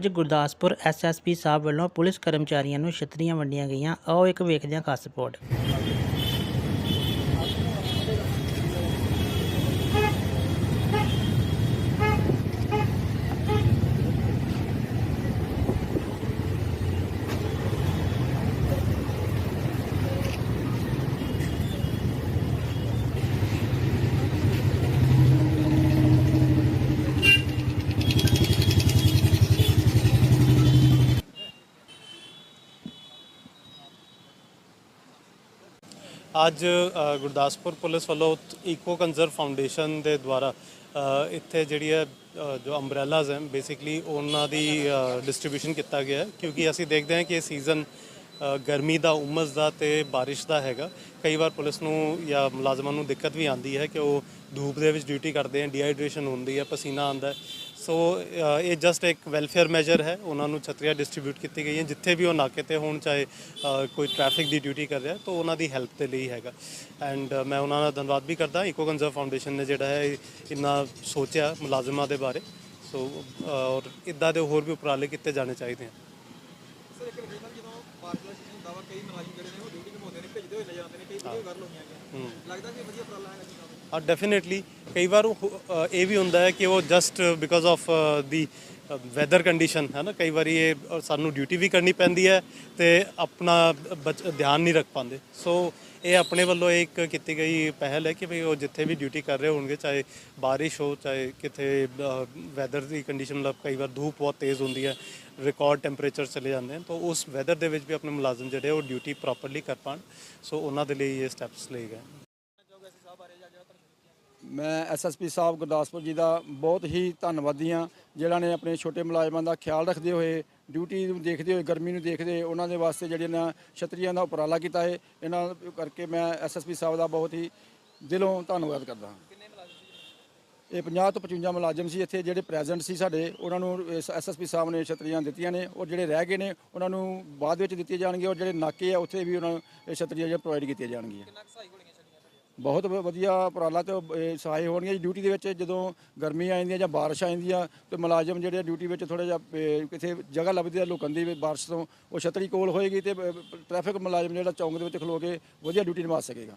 ਅੱਜ ਗੁਰਦਾਸਪੁਰ ਐਸਐਸਪੀ ਸਾਹਿਬ ਵੱਲੋਂ ਪੁਲਿਸ ਕਰਮਚਾਰੀਆਂ ਨੂੰ ਛਤਰੀਆਂ ਵੰਡੀਆਂ ਗਈਆਂ। ਆਓ ਇੱਕ ਵੇਖਦੇ ਹਾਂ ਖਾਸ ਰਿਪੋਰਟ ਅੱਜ ਗੁਰਦਾਸਪੁਰ ਪੁਲਿਸ ਵੱਲੋਂ ਇਕੋ ਕੰਜ਼ਰਵ ਫਾਊਂਡੇਸ਼ਨ ਦੇ ਦੁਆਰਾ ਇੱਥੇ ਜਿਹੜੀ ਹੈ ਜੋ ਅੰਬ੍ਰੇਲਾਜ਼ ਹਨ ਬੇਸਿਕਲੀ ਉਹਨਾਂ ਦੀ ਡਿਸਟ੍ਰੀਬਿਊਸ਼ਨ ਕੀਤਾ ਗਿਆ ਕਿਉਂਕਿ ਅਸੀਂ ਦੇਖਦੇ ਹਾਂ ਕਿ ਇਹ ਸੀਜ਼ਨ ਗਰਮੀ ਦਾ, ਉਮਸ ਦਾ ਤੇ ਬਾਰਿਸ਼ ਦਾ ਹੈਗਾ। ਕਈ ਵਾਰ ਪੁਲਿਸ ਨੂੰ ਜਾਂ ਮੁਲਾਜ਼ਮਾਂ ਨੂੰ ਦਿੱਕਤ ਵੀ ਆਉਂਦੀ ਹੈ ਕਿ ਉਹ ਧੂਪ ਦੇ ਵਿੱਚ ਡਿਊਟੀ ਕਰਦੇ ਹਨ ਡੀਹਾਈਡਰੇਸ਼ਨ ਹੁੰਦੀ ਹੈ, ਪਸੀਨਾ ਆਉਂਦਾ ਸੋ ਇਹ ਜਸਟ ਇੱਕ ਵੈਲਫੇਅਰ ਮੈਜਰ ਹੈ। ਉਹਨਾਂ ਨੂੰ ਛਤਰੀਆਂ ਡਿਸਟ੍ਰੀਬਿਊਟ ਕੀਤੀ ਗਈਆਂ। ਜਿੱਥੇ ਵੀ ਉਹ ਨਾਕੇ ਤੇ ਹੋਣ ਚਾਹੇ ਕੋਈ ਟ੍ਰੈਫਿਕ ਦੀ ਡਿਊਟੀ ਕਰ ਰਿਹਾ ਤਾਂ ਉਹਨਾਂ ਦੀ ਹੈਲਪ ਦੇ ਲਈ ਹੈਗਾ। ਐਂਡ ਮੈਂ ਉਹਨਾਂ ਦਾ ਧੰਨਵਾਦ ਵੀ ਕਰਦਾ। ਇਕੋ ਕੰਜ਼ਰਵ ਫਾਊਂਡੇਸ਼ਨ ਨੇ ਜਿਹੜਾ ਹੈ ਇੰਨਾ ਸੋਚਿਆ ਮੁਲਾਜ਼ਮਾਂ ਦੇ ਬਾਰੇ। ਸੋ ਔਰ ਇਦਾਂ ਦੇ ਹੋਰ ਵੀ ਉਪਰਾਲੇ ਕੀਤੇ ਜਾਣੇ ਚਾਹੀਦੇ ਹਨ। ਸਰ ਇੱਕ ਵੇਖਣਾ ਜਦੋਂ ਪਾਰਕ ਦਾ ਸੀਜ਼ਨ ਹੁੰਦਾ ਵਾ ਕਈ ਮੁਲਾਜ਼ਮ ਜਿਹੜੇ ਨੇ ਉਹ ਡਿਊਟੀ ਨਿਭਾਉਂਦੇ ਨੇ ਭੇਜਦੇ ਹੋਏ ਲੈ ਜਾਂਦੇ ਨੇ ਕਈ ਵੀਡੀਓ ਕਰ ਲਈਆਂ ਗਈਆਂ ਲੱਗਦਾ ਕਿ ਵਧੀਆ ਉਪਰਾਲਾ ਹੈਗਾ ਜੀ Uh, ਹਾਂ ਡੈਫੀਨਿਟਲੀ ਕਈ ਵਾਰ ਇਹ ਵੀ ਹੁੰਦਾ ਹੈ ਕਿ ਉਹ just because of the weather condition ਹੈ ਨਾ? ਕਈ ਵਾਰੀ ਇਹ ਸਾਨੂੰ ਡਿਊਟੀ ਵੀ ਕਰਨੀ ਪੈਂਦੀ ਹੈ ਤੇ ਆਪਣਾ ਬਚ- ਧਿਆਨ ਨਹੀਂ ਰੱਖ ਪਾਉਂਦੇ। ਸੋ ਇਹ ਆਪਣੇ ਵੱਲੋਂ ਇੱਕ ਕੀਤੀ ਗਈ ਪਹਿਲ ਹੈ ਕਿ ਭਈ ਉਹ ਜਿੱਥੇ ਵੀ ਡਿਊਟੀ ਕਰ ਰਹੇ ਹੋਣਗੇ, ਚਾਹੇ ਬਾਰਿਸ਼ ਹੋ, ਚਾਹੇ ਕਿਤੇ ਵੈਦਰ ਦੀ ਕੰਡੀਸ਼ਨ ਮਤਲਬ ਕਈ ਵਾਰ ਧੂਪ ਬਹੁਤ ਤੇਜ਼ ਹੁੰਦੀ ਹੈ ਰਿਕਾਰਡ ਟੈਂਪਰੇਚਰ ਚਲੇ ਜਾਂਦੇ ਹਨ, ਤਾਂ ਉਸ ਵੈਦਰ ਦੇ ਵਿੱਚ ਵੀ ਆਪਣੇ ਮੁਲਾਜ਼ਮ ਜਿਹੜੇ ਉਹ ਡਿਊਟੀ ਪ੍ਰੋਪਰਲੀ ਕਰ ਪਾਣ ਸੋ ਉਹਨਾਂ ਦੇ ਲਈ ਇਹ ਸਟੈਪਸ ਲਏ ਗਏ। ਮੈਂ ਐਸਐਸਪੀ ਸਾਹਿਬ ਗੁਰਦਾਸਪੁਰ ਜੀ ਦਾ ਬਹੁਤ ਹੀ ਧੰਨਵਾਦੀ ਹਾਂ ਜਿਹੜਾ ਨੇ ਆਪਣੇ ਛੋਟੇ ਮੁਲਾਜ਼ਮਾਂ ਦਾ ਖਿਆਲ ਰੱਖਦੇ ਹੋਏ ਡਿਊਟੀ ਨੂੰ ਦੇਖਦੇ ਹੋਏ ਗਰਮੀ ਨੂੰ ਦੇਖਦੇ ਹੋਏ ਉਹਨਾਂ ਦੇ ਵਾਸਤੇ ਜਿਹੜੇ ਨਾ ਛਤਰੀਆਂ ਦਾ ਉਪਰਾਲਾ ਕੀਤਾ ਹੈ। ਇਹਨਾਂ ਕਰਕੇ ਮੈਂ ਐਸਐਸਪੀ ਸਾਹਿਬ ਦਾ ਬਹੁਤ ਹੀ ਦਿਲੋਂ ਧੰਨਵਾਦ ਕਰਦਾ ਹਾਂ। ਇਹ 50 ਤੋਂ 55 ਮੁਲਾਜ਼ਮ ਸੀ ਇੱਥੇ ਜਿਹੜੇ ਪ੍ਰੈਜ਼ੈਂਟ ਸੀ ਸਾਡੇ। ਉਹਨਾਂ ਨੂੰ ਐਸਐਸਪੀ ਸਾਹਿਬ ਨੇ ਛਤਰੀਆਂ ਦਿੱਤੀਆਂ ਨੇ ਔਰ ਜਿਹੜੇ ਰਹਿ ਗਏ ਨੇ ਉਹਨਾਂ ਨੂੰ ਬਾਅਦ ਵਿੱਚ ਦਿੱਤੀਆਂ ਜਾਣਗੀਆਂ ਔਰ ਜਿਹੜੇ ਨਾਕੇ ਆ ਉੱਥੇ ਵੀ ਉਹਨਾਂ ਨੂੰ ਇਹ ਛਤਰੀਆਂ ਜਿਹੜੀਆਂ ਪ੍ਰੋਵਾਈਡ ਕੀਤੀਆਂ ਜਾਣਗੀਆਂ। ਬਹੁਤ ਵ- ਵਧੀਆ ਉਪਰਾਲਾ ਤੇ ਉਹ, ਇਹ ਸਹਾਈ ਹੋਣਗੇ ਜੀ ਡਿਊਟੀ ਦੇ ਵਿੱਚ ਜਦੋਂ ਗਰਮੀ ਆ ਜਾਂਦੀ ਹੈ ਜਾਂ ਬਾਰਿਸ਼ ਆ ਜਾਂਦੀ ਆ ਤੇ ਮੁਲਾਜ਼ਮ ਜਿਹੜੇ ਡਿਊਟੀ ਵਿੱਚ ਥੋੜਾ ਜਿਹਾ ਅਹ, ਕਿਤੇ ਜਗ੍ਹਾ ਲੱਭਦੀ ਆ ਲੁਕਣ ਦੀ ਵੀ ਬਾਰਿਸ਼ ਤੋਂ ਉਹ ਛਤਰੀ ਕੋਲ ਹੋਏਗੀ ਤੇ ਟ੍ਰੈਫਿਕ ਮੁਲਾਜ਼ਮ ਜਿਹੜਾ ਚੌਂਕ ਦੇ ਵਿੱਚ ਖਲੋ ਕੇ ਵਧੀਆ ਡਿਊਟੀ ਨਿਭਾ ਸਕੇਗਾ।